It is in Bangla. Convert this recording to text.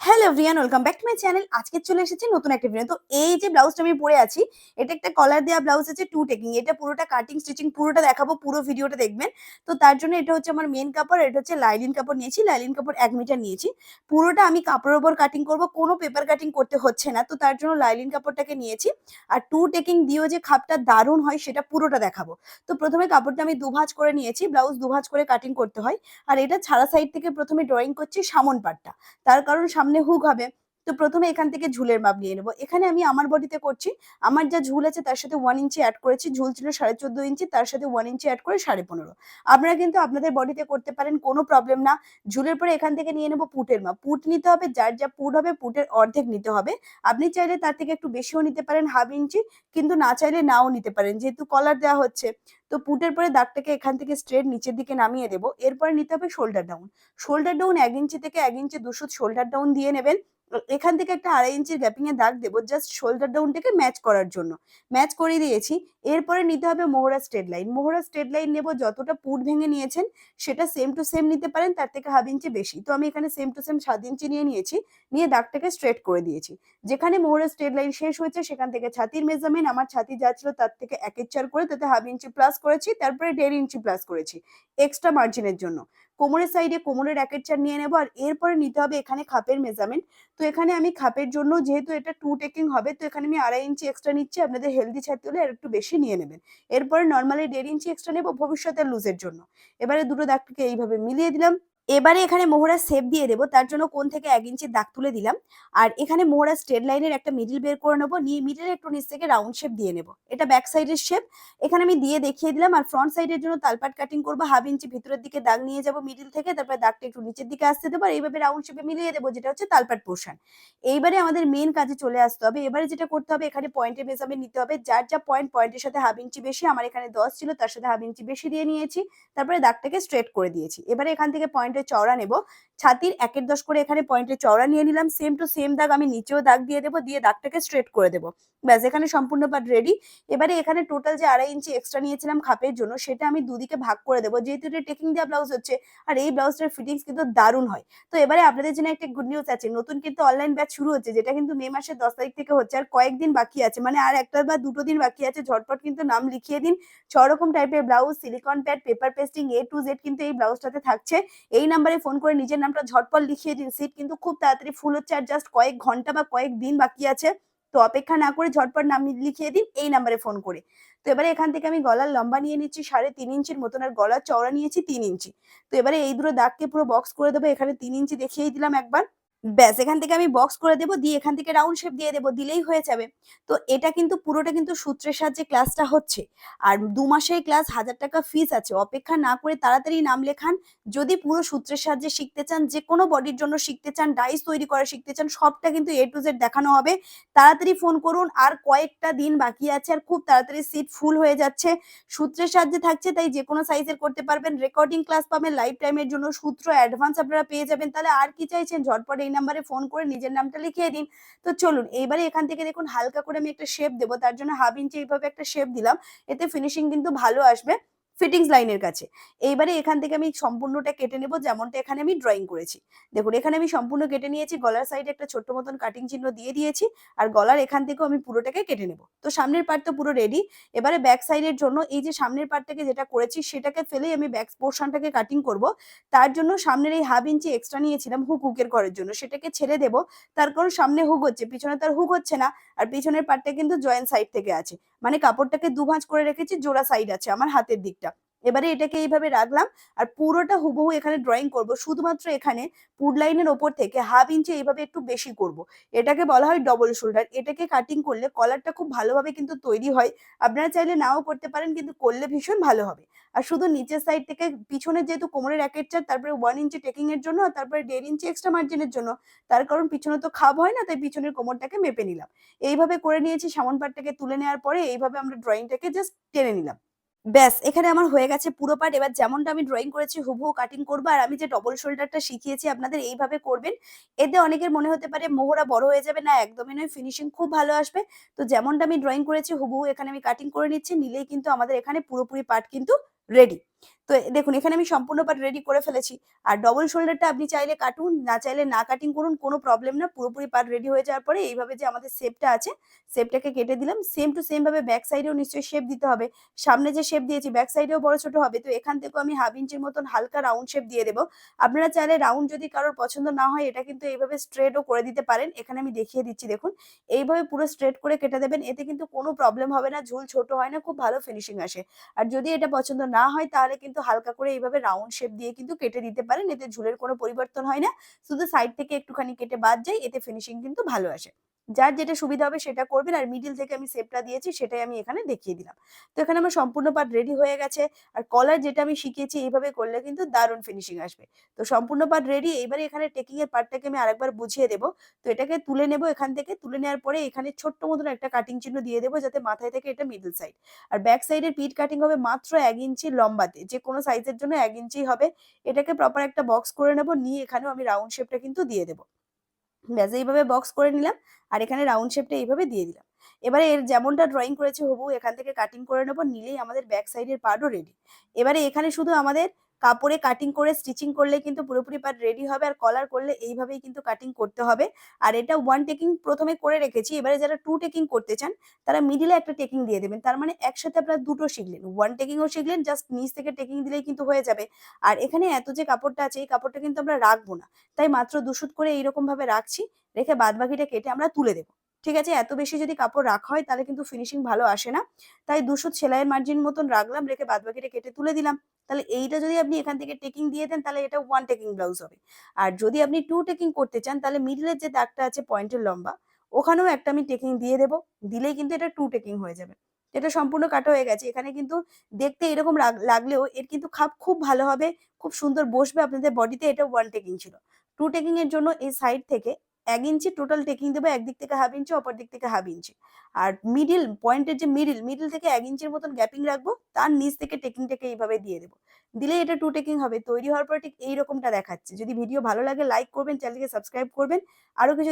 Hello everyone welcome back to my channel আজকে চলে এসেছে নতুন একটা ভিডিও তো এই যে ব্লাউজটা আমি পরে আছি, এটা একটা কলার দেওয়া ব্লাউজ আছে টু টেকিং এটা পুরোটা কাটিং স্টিচিং পুরোটা দেখাবো, পুরো ভিডিওটা দেখবেন। তো তার জন্য এটা হচ্ছে আমার মেন কাপড় এটা হচ্ছে লাইলিন কাপড় নিয়েছি লাইলিন কাপড় এক মিটার নিয়েছি। পুরোটা আমি কাপড়ের ওপর কাটিং করব, কোনো পেপার কাটিং করতে হচ্ছে না। তো তার জন্য লাইলিন কাপড়টাকে নিয়েছি, আর টু টেকিং দিয়েও যে খাপটা দারুণ হয়, সেটা পুরোটা দেখাবো। তো প্রথমে কাপড়টা আমি দুভাঁজ করে নিয়েছি ব্লাউজ দুভাঁজ করে কাটিং করতে হয়। আর এটা ছাড়া সাইড থেকে প্রথমে ড্রয়িং করছি সামন পাটটা তার কারণ সামনে হুক হবে, তো প্রথমে এখান থেকে ঝুলের মাপ নিয়ে নেব। এখানে আমি আমার বডিতে করছি, আমার যা ঝুল আছে তার সাথে ওয়ান ইঞ্চি অ্যাড করেছি, ঝুল ছিল সাড়ে চোদ্দ ইঞ্চি তার সাথে ওয়ান ইঞ্চি অ্যাড করে সাড়ে পনেরো। আপনারা কিন্তু আপনাদের বডিতে করতে পারেন, কোনো প্রবলেম না। ঝুলের পরে এখান থেকে নিয়ে নেব পুটের মাপ। পুট নিতে হবে, যার যা পুট হবে, পুটের অর্ধেক নিতে হবে। আপনি চাইলে তার থেকে একটু বেশিও নিতে পারেন, হাফ ইঞ্চি কিন্তু না চাইলে নাও নিতে পারেন। যেহেতু কলার দেওয়া হচ্ছে তো পুটের পরে দাগটাকে এখান থেকে স্ট্রেট নিচের দিকে নামিয়ে দেবো। এরপর নিতে হবে শোল্ডার ডাউন শোল্ডার ডাউন এক ইঞ্চি থেকে এক ইঞ্চি দুশো শোল্ডার ডাউন দিয়ে নেবেন। এখান থেকে একটা আড়াই ইঞ্চির গ্যাপিং এ দাগ দেবো জাস্ট শোল্ডার ডাউনটাকে ম্যাচ করার জন্য। ম্যাচ করে দিয়েছি। এরপরে নিতে হবে মোহরা স্ট্রেট লাইন মোহরা স্ট্রেট লাইন নেব যতটা পুট ভেঙে নিয়েছেন, সেটা সেম টু সেম নিতে পারেন, তার থেকে হাফ ইঞ্চি বেশি। তো আমি এখানে সেম টু সেম সাত ইঞ্চি নিয়ে নিয়েছি, নিয়ে দাগটাকে স্ট্রেট করে দিয়েছি। যেখানে মোহরা স্ট্রেট লাইন শেষ হয়েছে, সেখান থেকে ছাতির মেজারমেন্ট আমার ছাতি যা ছিল তার থেকে একের চার করে তাতে হাফ ইঞ্চি প্লাস করেছি, তারপরে দেড় ইঞ্চি প্লাস করেছি এক্সট্রা মার্জিনের জন্য। কোমরের সাইডে কোমরের র্যাকেট চার নিয়ে নেব, আর এরপরে নিতে হবে এখানে খাপের মেজারমেন্ট তো এখানে আমি খাপের জন্য যেহেতু এটা টু টেকিং হবে, তো এখানে আমি আড়াই ইঞ্চি এক্সট্রা নিচ্ছি, আপনাদের হেলদি ছাড়তে হলে আর একটু বেশি নিয়ে নেবেন। এরপরে নর্মালি দেড় ইঞ্চি এক্সট্রা নেব ভবিষ্যতের লুজের জন্য। এবারে দুটো দাগটাকে এইভাবে মিলিয়ে দিলাম। এবারে এখানে মোহরা সেপ দিয়ে দেবো। তার জন্য কোন থেকে এক ইঞ্চি দাগ তুলে দিলাম। আর এখানে মোহরা স্ট্রেট লাইনের একটা মিডিল বের করে নেব। নিয়ে মিডিলের একটু নিচ থেকে রাউন্ড শেপ দিয়ে নেব। এটা ব্যাক সাইডের শেপ এখানে আমি দিয়ে দেখিয়ে দিলাম। আর ফ্রন্ট সাইডের জন্য তালপাট কাটিং করব। হাফ ইঞ্চি ভিতরের দিকে দাগ নিয়ে যাব মিডিল থেকে। তারপরে দাগটা একটু নিচের দিকে আসতে দেবো। আর এইভাবে রাউন্ড শেপে মিলিয়ে দেবো, যেটা হচ্ছে তালপাট পোর্শন এইবারে আমাদের মেন কাজে চলে আসতে হবে। এবারে যেটা করতে হবে, এখানে পয়েন্টের মেজারমেন্ট নিতে হবে। যার যা পয়েন্ট পয়েন্টের সাথে হাফ ইঞ্চি বেশি, আমার এখানে দশ ছিল, তার সাথে হাফ ইঞ্চি বেশি দিয়ে নিয়েছি। তারপরে দাগটাকে স্ট্রেট করে দিয়েছি। এবারে এখান থেকে পয়েন্টের চওড়া নেব। ছাতির একের দশ করে এখানে পয়েন্টের চওড়া নিয়ে নিলাম। সেম টু সেম দাগ আমি নিচেও দাগ দিয়ে দেবো, দিয়ে দাগটাকে স্ট্রেট করে দেবো। ব্যাস, এখানে সম্পূর্ণ পার্ট রেডি এবারে এখানে টোটাল যে আড়াই ইঞ্চি এক্সট্রা নিয়েছিলাম খাপের জন্য, সেটা আমি দুদিকে ভাগ করে দেবো। যেহেতু এটা টেকিং দেওয়া ব্লাউজ হচ্ছে, আর এই ব্লাউজটার ফিটিংস কিন্তু দারুণ হয়। তো এবারে আপনাদের জন্য একটা গুড নিউজ আছে, নতুন কিন্তু অনলাইন ব্যাচ শুরু হচ্ছে, যেটা কিন্তু মে মাসের দশ তারিখ থেকে হচ্ছে, আর কয়েকদিন বাকি আছে। মানে আর একটা বা দুটো দিন বাকি আছে, ঝটপট কিন্তু নাম লিখিয়ে দিন। ছ রকম টাইপের blouse silicon pad paper pasting A to Z কিন্তু এই ব্লাউজটাতে থাকছে। এই নাম্বারে ফোন করে নিজের নামটা ঝটপট লিখিয়ে দিন। সিট কিন্তু খুব তাড়াতাড়ি ফুল হচ্ছে আর জাস্ট কয়েক ঘণ্টা বা কয়েক দিন বাকি আছে। তো অপেক্ষা না করে ঝটপট নাম লিখিয়ে দিন এই নাম্বারে ফোন করে। তো এবারে এখান থেকে আমি গলার লম্বা নিয়ে নিচ্ছি, সাড়ে তিন ইঞ্চির মতন আর গলার চওড়া নিয়েছি তিন ইঞ্চি। তো এবারে এই দুটো দাগকে পুরো বক্স করে দেবো, এখানে তিন ইঞ্চি দেখিয়েই দিলাম একবার। ব্যাস, এখান থেকে আমি বক্স করে দেবো, দিয়ে এখান থেকে রাউন্ড শেপ দিয়ে দেবো, দিলেই হয়ে যাবে। তো এটা কিন্তু পুরোটা কিন্তু সূত্রের সাহায্যে ক্লাসটা হচ্ছে। আর দু মাসের ক্লাস হাজার টাকা ফিস আছে, অপেক্ষা না করে তাড়াতাড়ি নাম লেখান। যদি পুরো সূত্রের সাহায্যে শিখতে চান, যে কোনো বডির জন্য শিখতে চান ডাইস তৈরি করা শিখতে চান, সবটা কিন্তু এ টু জেড দেখানো হবে। তাড়াতাড়ি ফোন করুন, আর কয়েকটা দিন বাকি আছে, আর খুব তাড়াতাড়ি সিট ফুল হয়ে যাচ্ছে। সূত্রের সাহায্যে থাকছে, তাই যে কোনো সাইজের করতে পারবেন। রেকর্ডিং ক্লাস পাবেন লাইফ টাইমের জন্য সূত্র অ্যাডভান্স আপনারা পেয়ে যাবেন। তাহলে আর কি চাইছেন? ঝটপট এই নাম্বারে ফোন করে নিজের নামটা লিখিয়ে দিন। তো চলুন, এইবারে এখান থেকে দেখুন হালকা করে আমি একটা শেপ দেবো, তার জন্য হাফ ইঞ্চি এইভাবে একটা শেপ দিলাম, এতে ফিনিশিং কিন্তু ভালো আসবে। ফিটিংস লাইনের কাছে। এইবারে এখান থেকে আমি সম্পূর্ণটা কেটে নেব, যেমনটা এখানে আমি ড্রয়িং করেছি। দেখুন, এখানে আমি সম্পূর্ণ কেটে নিয়েছি, গলার সাইডে একটা ছোট্ট মতন কাটিং চিহ্ন দিয়ে দিয়েছি, আর গলার এখান থেকেও আমি পুরোটাকে কেটে নেব। তো সামনের পার্ট তো পুরো রেডি এবারে ব্যাক সাইডের জন্য এই যে সামনের পার্টটাকে যেটা করেছি, সেটাকে ফেলেই আমি ব্যাক পোর্শনটাকে কাটিং করব। তার জন্য সামনের এই হাফ ইঞ্চি এক্সট্রা নিয়েছিলাম হুক হুকের করার জন্য। সেটাকে ছেড়ে দেব। তার কারণ সামনে হুক হচ্ছে, পিছনে তার হুক হচ্ছে না। আর পিছনের পার্টটা কিন্তু জয়েন্ট সাইড থেকে আছে। মানে কাপড়টাকে দুভাঁজ করে রেখেছি, জোড়া সাইড আছে, আমার হাতের দিকটা। এবারে এটাকে এইভাবে রাখলাম আর পুরোটা হুবহু এখানে ড্রয়িং করব। শুধুমাত্র এখানে পুড লাইনের ওপর থেকে হাফ ইঞ্চি এইভাবে একটু বেশি করব। এটাকে বলা হয় ডবল শোল্ডার এটাকে কাটিং করলে কলারটা খুব ভালোভাবে কিন্তু তৈরি হয়। আপনারা চাইলে নাও করতে পারেন, কিন্তু করলে ভীষণ ভালো হবে। আর শুধু নিচের সাইড থেকে পিছনে যেহেতু কোমরের একের চার তারপরে ওয়ান ইঞ্চি টেকিং এর জন্য, তারপরে দেড় ইঞ্চি এক্সট্রা মার্জিনের জন্য, তার কারণ পিছনে তো খাব হয় না, তাই পিছনের কোমরটাকে মেপে নিলাম। এইভাবে করে নিয়েছি, সামন পাটটাকে তুলে নেওয়ার পরে এইভাবে আমরা ড্রয়িংটাকে জাস্ট টেনে নিলাম। ব্যাস, এখানে আমার হয়ে গেছে পুরো পার্ট এবার যেমনটা আমি ড্রয়িং করেছি, হুবহু কাটিং করব। আর আমি যে ডবল শোল্ডারটা শিখিয়েছি আপনাদের, এইভাবে করবেন। এতে অনেকের মনে হতে পারে, মোহরা বড় হয়ে যাবে। না, একদমই নয়। ফিনিশিং খুব ভালো আসবে। তো যেমনটা আমি ড্রয়িং করেছি, হুবহু এখানে আমি কাটিং করে নিচ্ছি। নিলেই কিন্তু আমাদের এখানে পুরোপুরি পার্ট কিন্তু রেডি তো দেখুন এখানে আমি সম্পূর্ণ পার্ট রেডি করে ফেলেছি। আর ডবল শোল্ডারটা আপনি চাইলে কাটুন, না চাইলে না কাটিং করুন, কোনো প্রবলেম না। পুরোপুরি পার্ট রেডি হয়ে যাওয়ার পরে এইভাবে যে আমাদের শেপটা আছে, শেপটাকে কেটে দিলাম। সেম টু সেম ভাবে ব্যাক সাইডেও নিশ্চয়ই শেপ দিতে হবে। সামনে যে শেপ দিয়েছি ব্যাক সাইডেও বড় ছোট হবে। তো এখান থেকেও আমি হাফ ইঞ্চির মতন হালকা রাউন্ড শেপ দিয়ে দেব। আপনারা চাইলে রাউন্ড যদি কারোর পছন্দ না হয় এটা কিন্তু এইভাবে স্ট্রেটও করে দিতে পারেন। এখানে আমি দেখিয়ে দিচ্ছি দেখুন। এইভাবে পুরো স্ট্রেট করে কেটে দেবেন। এতে কিন্তু কোনো প্রবলেম হবে না, ঝুল ছোট হয় না, খুব ভালো ফিনিশিং আসে। আর যদি এটা পছন্দ না হয় তাহলে কিন্তু হালকা করে এইভাবে রাউন্ড শেপ দিয়ে কিন্তু কেটে দিতে পারেন। এতে ঝুলের কোনো পরিবর্তন হয় না। শুধু সাইড থেকে একটুখানি কেটে বাদ যায়, এতে ফিনিশিং কিন্তু ভালো আসে। যার যেটা সুবিধা হবে সেটা করবেন। আর মিডিল থেকে আমি শেপটা দিয়েছি সেটাই আমি এখানে দেখিয়ে দিলাম। তো এখানে আমার সম্পূর্ণ পাট রেডি হয়ে গেছে। আর কলার যেটা আমি শিখিয়েছি এইভাবে করলে কিন্তু দারুণ ফিনিশিং আসবে। তো সম্পূর্ণ পার্ট রেডি। এইবারে এখানে টেকিং এর পার্টটাকে আমি আরেকবার বুঝিয়ে দেবো তো এটাকে তুলে নেব এখান থেকে। তুলে নেওয়ার পরে এখানে ছোট্ট মতন একটা কাটিং চিহ্ন দিয়ে দেবো যাতে মাথায় থেকে এটা মিডল সাইড। আর ব্যাক সাইডের পিট কাটিং হবে মাত্র এক ইঞ্চি লম্বাতে। যেকোনো সাইজের জন্য এক ইঞ্চি হবে। এটাকে প্রপার একটা বক্স করে নেব। নিয়ে এখানেও আমি রাউন্ড শেপটা কিন্তু দিয়ে দেব। ব্যাস, এইভাবে বক্স করে নিলাম। আর এখানে রাউন্ড শেপটা এইভাবে দিয়ে দিলাম। এবারে এর যেমনটা ড্রয়িং করেছে হবু, এখান থেকে কাটিং করে নেব, নিলেই আমাদের ব্যাক সাইডের পার্টও রেডি। এবারে এখানে শুধু আমাদের কাপড়ে কাটিং করে স্টিচিং করলে কিন্তু পুরোপুরি পার্ট রেডি হবে। আর কলার করলে এইভাবেই কিন্তু কাটিং করতে হবে। আর এটা ওয়ান টেকিং প্রথমে করে রেখেছি। এবারে যারা টু টেকিং করতে চান, তারা মিডল একটা টেকিং দিয়ে দেবেন। তার মানে একসাথে আপনারা দুটো শিখলেন। ওয়ান টেকিং ও শিখলেন জাস্ট নিচ থেকে টেকিং দিলেই কিন্তু হয়ে যাবে। আর এখানে এত যে কাপড়টা আছে, এই কাপড়টা কিন্তু আমরা রাখব না। তাই মাত্র ২ সুত করে এইরকমভাবে রাখছি। রেখে বাদবাকিটা কেটে আমরা তুলে দেব। ঠিক আছে? এত বেশি যদি কাপড় রাখা হয় তাহলে কিন্তু ফিনিশিং ভালো আসে না। তাই ২ সুত সেলাইয়ের মার্জিন মতন রাখলাম। রেখে বাদবাকিটা কেটে তুলে দিলাম। তাহলে এইটা যদি আপনি এখান থেকে টেকিং দিয়ে দেন তাহলে এটা ওয়ান টেকিং ব্লাউজ হবে। আর যদি আপনি টু টেকিং করতে চান তাহলে মিডল এর যে দাগটা আছে পয়েন্টের লম্বা, ওখানেও একটা আমি টেকিং দিয়ে দেবো দিলেই কিন্তু এটা টু টেকিং হয়ে যাবে। এটা সম্পূর্ণ কাটা হয়ে গেছে। এখানে কিন্তু দেখতে এরকম লাগলেও এর কিন্তু খাপ খুব ভালো হবে। খুব সুন্দর বসবে আপনাদের বডিতে। এটা ওয়ান টেকিং ছিল। টু টেকিং এর জন্য এই সাইড থেকে ১ ইঞ্চি টোটাল টেকিং দেবো একদিক থেকে হাফ ইঞ্চি, অপর দিক থেকে হাফ ইঞ্চি। আর মিডিল পয়েন্টের যে মিডিল মিডিল থেকে এক ইঞ্চির মতন গ্যাপিং রাখব। তার নিচ থেকে টেকিংটাকে এইভাবে দিয়ে দেবো দিলে এটা টু টেকিং হবে। তৈরি হওয়ার পর ঠিক এইরকমটা দেখাচ্ছে। যদি ভিডিও ভালো লাগে লাইক করবেন, চ্যানেলকে সাবস্ক্রাইব করবেন। আরও কিছু